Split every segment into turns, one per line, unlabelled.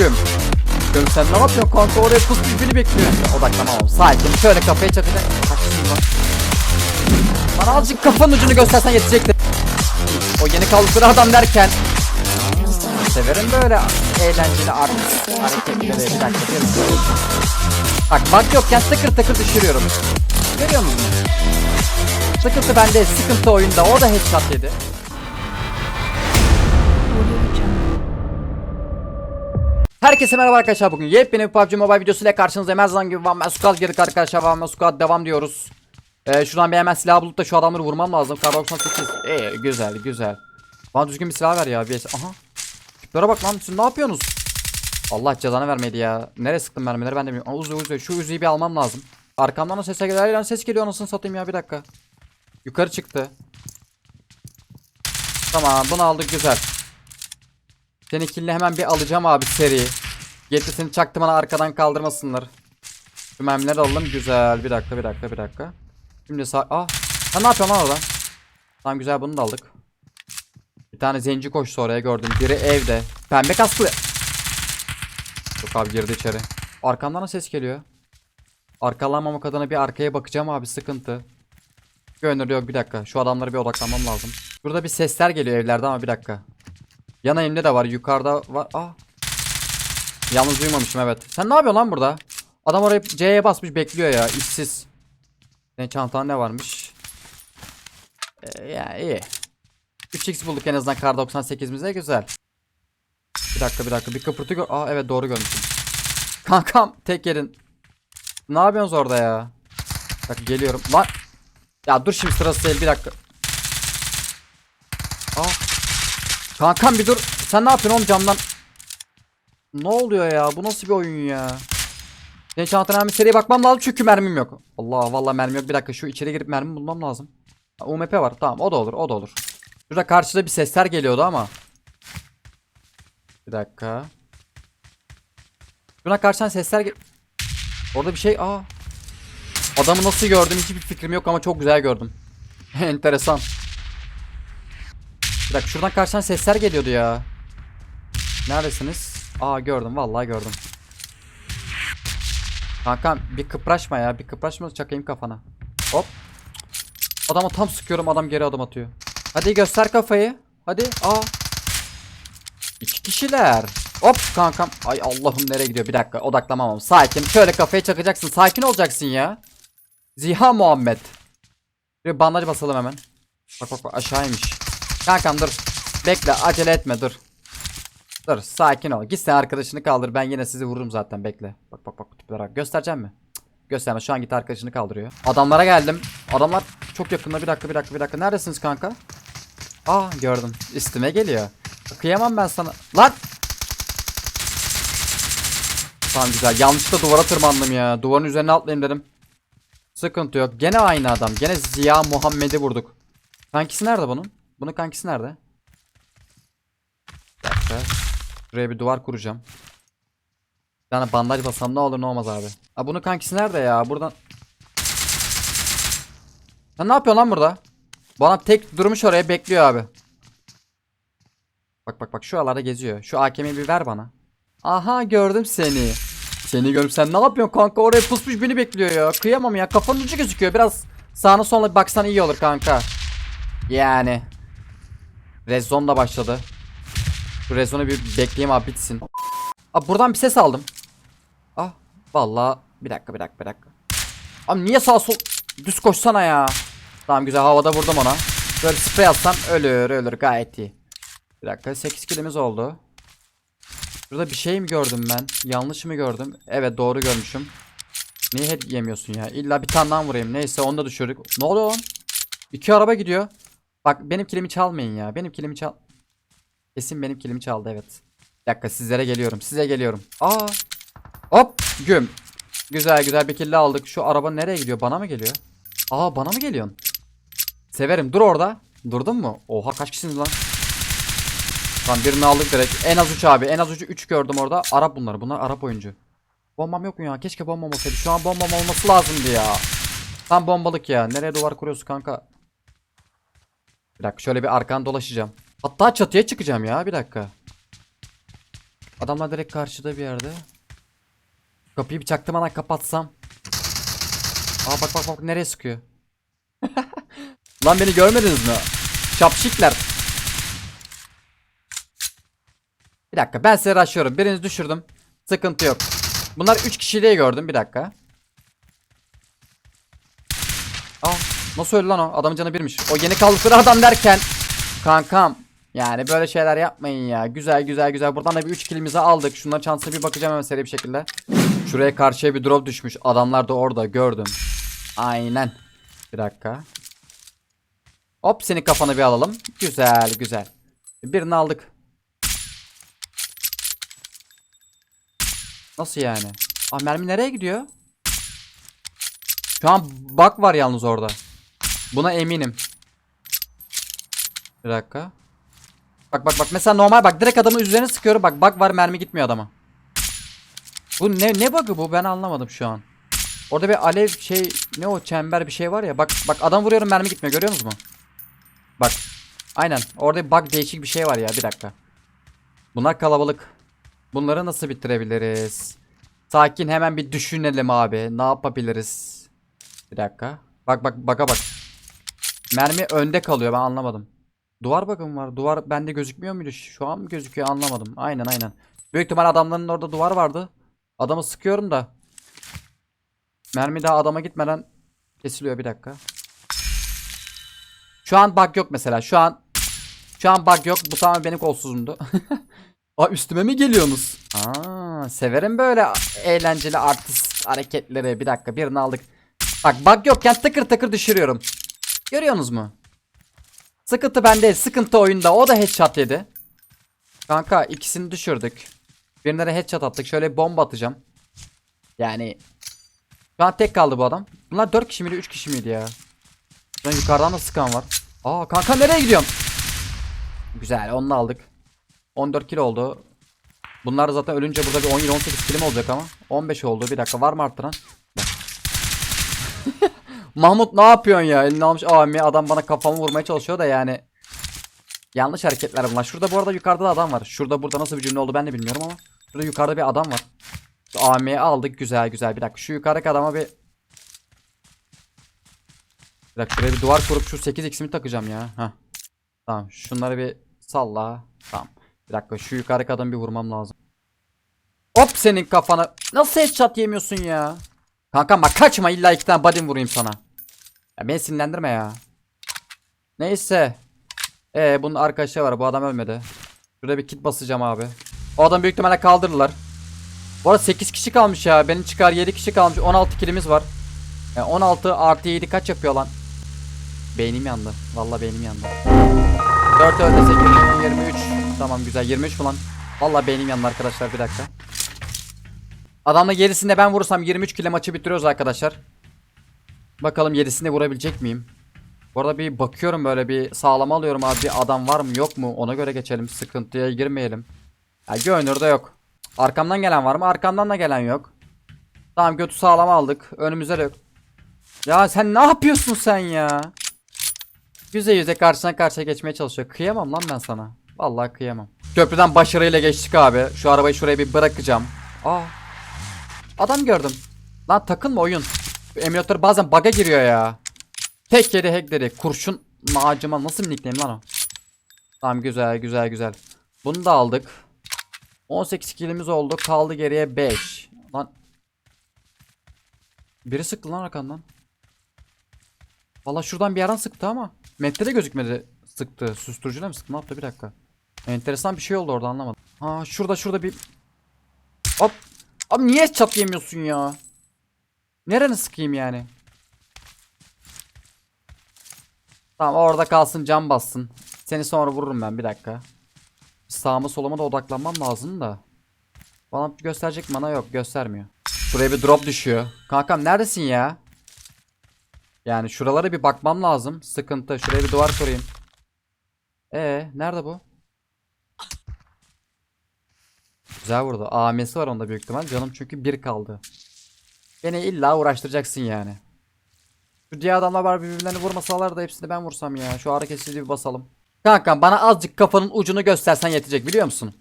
güm. Güm sen ne yapıyorsun kanka oraya pus birbirini bekliyor. Ya, Odaklanamam sakin şöyle kafaya çakacak. Kaçsın lan. Bana azıcık kafanın ucunu göstersen yetecekti. O yeni kaldıkları adam derken. Severim böyle eğlenceli artist hareketleri. Bir dakika. Bak bak yokken tıkır tıkır düşürüyorum. Görüyor musun? Sıkıntı bende, sıkıntı oyunda. O da headshot yedi. Herkese merhaba arkadaşlar bugün yepyeni bir PUBG Mobile videosuyla karşınızdayım. Her zaman gibi Van Squad girdik arkadaşlar Van Squad devam diyoruz. Ee, Şuradan bir hemen silah bulup da şu adamları vurmam lazım. Kar 98 ee, güzel güzel. Bana düzgün bir silah ver ya bir aha. Tiplere bak lan siz ne yapıyorsunuz? Allah cezanı vermedi ya. Nereye sıktım mermileri ben de bilmiyorum. Aa, Uzi uzi şu uziyi bir almam lazım. Arkamdan o sese geliyor lan ses geliyor anasını satayım ya bir dakika. Yukarı çıktı. Tamam bunu aldık güzel senin killini hemen bir alacağım abi seri. Yetisini çaktı bana arkadan kaldırmasınlar. Şu mermileri alalım güzel. Bir dakika bir dakika bir dakika. Şimdi sağ... Ah! Sen ne yapıyorsun lan orada? Tamam güzel bunu da aldık. Bir tane zenci koştu oraya gördüm. Biri evde. Pembe kasklı. Yok abi girdi içeri. Arkamdan da ses geliyor. Arkalanmamak adına bir arkaya bakacağım abi sıkıntı. Gönül yok bir dakika. Şu adamlara bir odaklanmam lazım. Burada bir sesler geliyor evlerde ama bir dakika. Yan elimde de var. Yukarıda var. Ah. Yalnız duymamışım evet. Sen ne yapıyorsun lan burada? Adam oraya C'ye basmış bekliyor ya. işsiz. Senin çantan ne varmış? Ee, ya iyi. 3x bulduk en azından kar 98'imize güzel. Bir dakika bir dakika bir kıpırtı gör. Aa evet doğru görmüşüm. Kankam tek yerin. Ne yapıyorsunuz orada ya? Bak geliyorum. Lan. Ya dur şimdi sırası değil bir dakika. Aa. Kankam bir dur. Sen ne yapıyorsun oğlum camdan? Ne oluyor ya? Bu nasıl bir oyun ya? Senin çantana hemen seriye bakmam lazım çünkü mermim yok. Allah vallahi mermi yok. Bir dakika şu içeri girip mermi bulmam lazım. UMP var. Tamam o da olur o da olur. Şurada karşıda bir sesler geliyordu ama. Bir dakika. Şuna karşıdan sesler gel... Orada bir şey... Aa. Adamı nasıl gördüm hiçbir fikrim yok ama çok güzel gördüm. Enteresan. Bir dakika şuradan karşıdan sesler geliyordu ya. Neredesiniz? Aa gördüm vallahi gördüm. Kankam bir kıpraşma ya bir kıpraşma çakayım kafana. Hop. Adama tam sıkıyorum adam geri adım atıyor. Hadi göster kafayı. Hadi aa. İki kişiler. Hop kankam. Ay Allah'ım nereye gidiyor bir dakika odaklamamam. Sakin şöyle kafaya çakacaksın sakin olacaksın ya. Ziha Muhammed. Bir bandaj basalım hemen. Bak bak bak aşağıymış. Kankam dur. Bekle acele etme dur. Dur sakin ol. Git sen arkadaşını kaldır. Ben yine sizi vururum zaten bekle. Bak bak bak tiplere bak. Göstereceğim mi? Gösterme. Şu an git arkadaşını kaldırıyor. Adamlara geldim. Adamlar çok yakında. Bir dakika bir dakika bir dakika. Neredesiniz kanka? Aa gördüm. Üstüme geliyor. Kıyamam ben sana. Lan! Tamam güzel. Yanlışlıkla duvara tırmandım ya. Duvarın üzerine atlayayım dedim. Sıkıntı yok. Gene aynı adam. Gene Ziya Muhammed'i vurduk. Kankisi nerede bunun? Bunun kankisi nerede? Bir dakika. Şuraya bir duvar kuracağım. Bir tane bandaj basam ne olur ne olmaz abi. Ha bunun kankisi nerede ya? Buradan... Sen ne yapıyorsun lan burada? Bana tek durmuş oraya bekliyor abi. Bak bak bak şu aralarda geziyor. Şu AKM'yi bir ver bana. Aha gördüm seni. Seni görüp sen ne yapıyorsun kanka? Oraya pusmuş beni bekliyor ya. Kıyamam ya. Kafanın ucu gözüküyor. Biraz sağına sola baksan iyi olur kanka. Yani. Rezon da başladı. Şu Rezon'u bir bekleyeyim abi bitsin. Abi buradan bir ses aldım. Ah vallahi bir dakika bir dakika bir dakika. Abi niye sağ sol düz koşsana ya. Tamam güzel havada vurdum ona. Böyle sprey atsam ölür ölür gayet iyi. Bir dakika 8 kilimiz oldu. Burada bir şey mi gördüm ben? Yanlış mı gördüm? Evet doğru görmüşüm. Niye head yemiyorsun ya? İlla bir tane daha vurayım. Neyse onu da düşürdük. Ne oluyor lan? İki araba gidiyor. Bak benim kilimi çalmayın ya. Benim kilimi çal... Kesin benim kilimi çaldı evet. Bir dakika sizlere geliyorum. Size geliyorum. Aa. Hop. Güm. Güzel güzel bir kill aldık. Şu araba nereye gidiyor? Bana mı geliyor? Aa bana mı geliyorsun? Severim. Dur orada. Durdun mu? Oha kaç kişisiniz lan? Tamam birini aldık direkt. En az 3 abi. En az 3 3 gördüm orada. Arap bunlar. Bunlar Arap oyuncu. Bombam yok mu ya? Keşke bombam olsaydı. Şu an bombam olması lazımdı ya. Tam bombalık ya. Nereye duvar kuruyorsun kanka? Bir dakika şöyle bir arkan dolaşacağım. Hatta çatıya çıkacağım ya bir dakika. Adamlar direkt karşıda bir yerde. Kapıyı bir çaktırmadan kapatsam. Aa bak bak bak nereye sıkıyor. Lan beni görmediniz mi? Şapşikler. Bir dakika ben size rushlıyorum. Birinizi düşürdüm. Sıkıntı yok. Bunlar 3 kişiliği gördüm bir dakika. Aa nasıl öldü lan o? Adamın canı birmiş. O yeni kaldıkları adam derken. Kankam. Yani böyle şeyler yapmayın ya. Güzel güzel güzel. Buradan da bir 3 kilimizi aldık. Şunların çantasına bir bakacağım hemen seri bir şekilde. Şuraya karşıya bir drop düşmüş. Adamlar da orada gördüm. Aynen. Bir dakika. Hop senin kafanı bir alalım. Güzel güzel. Birini aldık. Nasıl yani? Aa mermi nereye gidiyor? Şu an bug var yalnız orada. Buna eminim. Bir dakika. Bak bak bak mesela normal bak direkt adamın üzerine sıkıyorum bak bug var mermi gitmiyor adama. Bu ne ne bug'ı bu ben anlamadım şu an. Orada bir alev şey ne o çember bir şey var ya bak bak adam vuruyorum mermi gitmiyor görüyor musunuz mu? Bak. Aynen orada bir bug değişik bir şey var ya bir dakika. Bunlar kalabalık. Bunları nasıl bitirebiliriz? Sakin hemen bir düşünelim abi. Ne yapabiliriz? Bir dakika. Bak bak baka bak. Mermi önde kalıyor ben anlamadım. Duvar bakın var. Duvar bende gözükmüyor muydu? Şu an mı gözüküyor anlamadım. Aynen aynen. Büyük ihtimal adamların orada duvar vardı. Adamı sıkıyorum da. Mermi daha adama gitmeden kesiliyor bir dakika. Şu an bug yok mesela. Şu an şu an bug yok. Bu tamamen benim kolsuzumdu. Aa üstüme mi geliyorsunuz? Aa severim böyle eğlenceli artist hareketleri. Bir dakika birini aldık. Bak bug yokken tıkır tıkır düşürüyorum. Görüyorsunuz mu? Sıkıntı bende, sıkıntı oyunda. O da headshot yedi. Kanka ikisini düşürdük. Birine de headshot attık. Şöyle bomba atacağım. Yani şu an tek kaldı bu adam. Bunlar 4 kişi miydi, 3 kişi miydi ya? Şuradan yukarıdan da sıkan var. Aa kanka nereye gidiyorsun? Güzel, onu da aldık. 14 kilo oldu. Bunlar zaten ölünce burada bir 17-18 kilim olacak ama. 15 oldu. Bir dakika var mı arttıran? Mahmut ne yapıyorsun ya? Elini almış AVM adam bana kafamı vurmaya çalışıyor da yani. Yanlış hareketler bunlar. Şurada bu arada yukarıda da adam var. Şurada burada nasıl bir cümle oldu ben de bilmiyorum ama. Şurada yukarıda bir adam var. AVM'yi aldık güzel güzel. Bir dakika şu yukarıdaki adama bir... Bir dakika şuraya bir duvar kurup şu 8x'imi takacağım ya. Heh. Tamam şunları bir salla. Tamam. Bir dakika şu yukarıdaki adamı bir vurmam lazım. Hop senin kafana. Nasıl headshot yemiyorsun ya? Kankam bak kaçma illa iki tane body'm vurayım sana. Ya beni sinirlendirme ya. Neyse. Ee bunun arkadaşı var bu adam ölmedi. Şurada bir kit basacağım abi. O adam büyük ihtimalle kaldırırlar. Bu arada 8 kişi kalmış ya. Benim çıkar 7 kişi kalmış. 16 kilimiz var. Yani 16 artı 7 kaç yapıyor lan? Beynim yandı. Vallahi beynim yandı. 4 öldü 8 23. Tamam güzel 23 falan. Vallahi beynim yandı arkadaşlar bir dakika. Adamla gerisinde ben vurursam 23 kile maçı bitiriyoruz arkadaşlar. Bakalım gerisinde vurabilecek miyim? Bu arada bir bakıyorum böyle bir sağlama alıyorum abi bir adam var mı yok mu ona göre geçelim sıkıntıya girmeyelim. Ya görünürde yok. Arkamdan gelen var mı? Arkamdan da gelen yok. Tamam götü sağlama aldık. Önümüzde de yok. Ya sen ne yapıyorsun sen ya? Yüze yüze karşına karşıya geçmeye çalışıyor. Kıyamam lan ben sana. Vallahi kıyamam. Köprüden başarıyla geçtik abi. Şu arabayı şuraya bir bırakacağım. Aa. Adam gördüm. Lan takılma oyun. Emülatör bazen bug'a giriyor ya. Tek yeri hackleri. Kurşun macıma nasıl bir nickname lan o? Tamam güzel güzel güzel. Bunu da aldık. 18 kilimiz oldu. Kaldı geriye 5. Lan. Biri sıktı lan arkandan. Valla şuradan bir yerden sıktı ama. Map'te de gözükmedi sıktı. Susturucuyla mı sıktı? Ne yaptı? Bir dakika. Enteresan bir şey oldu orada anlamadım. Ha şurada şurada bir... Hop. Abi niye çat yemiyorsun ya? Nereni sıkayım yani? Tamam orada kalsın cam bassın. Seni sonra vururum ben bir dakika. Sağıma soluma da odaklanmam lazım da. Bana gösterecek mi? bana yok göstermiyor. Şuraya bir drop düşüyor. Kankam neredesin ya? Yani şuralara bir bakmam lazım. Sıkıntı. Şuraya bir duvar kurayım. Ee, nerede bu? Güzel vurdu. AM'si var onda büyük ihtimal. Canım çünkü bir kaldı. Beni illa uğraştıracaksın yani. Şu diğer adamlar var birbirlerini vurmasalar da hepsini ben vursam ya. Şu hareketsizliği bir basalım. Kankam bana azıcık kafanın ucunu göstersen yetecek biliyor musun?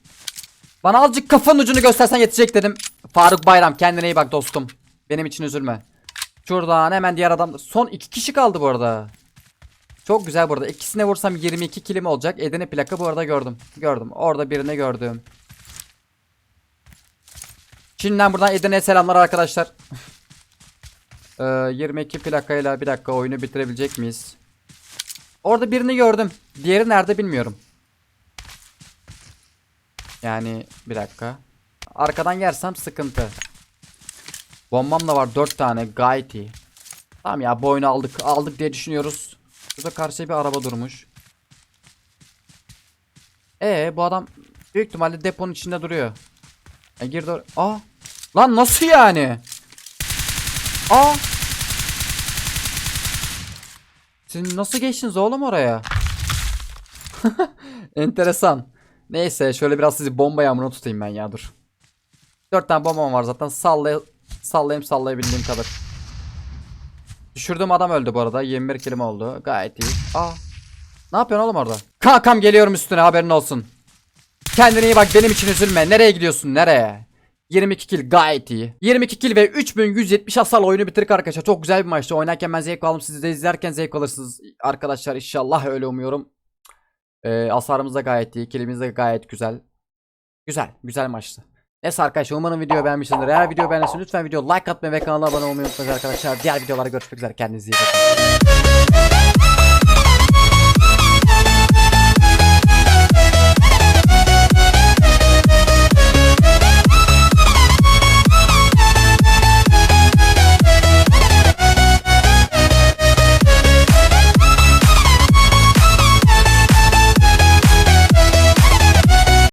Bana azıcık kafanın ucunu göstersen yetecek dedim. Faruk Bayram kendine iyi bak dostum. Benim için üzülme. Şuradan hemen diğer adam. Son iki kişi kaldı bu arada. Çok güzel burada. İkisine vursam 22 kilim olacak. Edene plaka bu arada gördüm. Gördüm. Orada birini gördüm. Şimdiden buradan Edirne'ye selamlar arkadaşlar. Ee, 22 plakayla bir dakika oyunu bitirebilecek miyiz? Orada birini gördüm. Diğeri nerede bilmiyorum. Yani bir dakika. Arkadan yersem sıkıntı. Bombam da var 4 tane gayet iyi. Tamam ya bu oyunu aldık aldık diye düşünüyoruz. Burada karşıya bir araba durmuş. Ee bu adam büyük ihtimalle deponun içinde duruyor. E girdi or- Aa. Lan nasıl yani? Aa. Siz nasıl geçtiniz oğlum oraya? Enteresan. Neyse şöyle biraz sizi bomba yağmuruna tutayım ben ya dur. 4 tane bombam var zaten sallay sallayayım sallayabildiğim kadar. Düşürdüğüm adam öldü bu arada. 21 kilim oldu. Gayet iyi. Aa. Ne yapıyorsun oğlum orada? Kankam geliyorum üstüne haberin olsun. Kendine iyi bak benim için üzülme. Nereye gidiyorsun nereye? 22 kill gayet iyi. 22 kill ve 3170 hasarla oyunu bitirdik arkadaşlar. Çok güzel bir maçtı. Oynarken ben zevk aldım. Siz de izlerken zevk alırsınız arkadaşlar. İnşallah öyle umuyorum. Ee, hasarımız da gayet iyi. Killimiz de gayet güzel. Güzel. Güzel maçtı. Neyse arkadaşlar umarım video beğenmişsinizdir. Eğer video beğendiyseniz lütfen video like atmayı ve kanala abone olmayı unutmayın arkadaşlar. Diğer videolarda görüşmek üzere. Kendinize iyi bakın.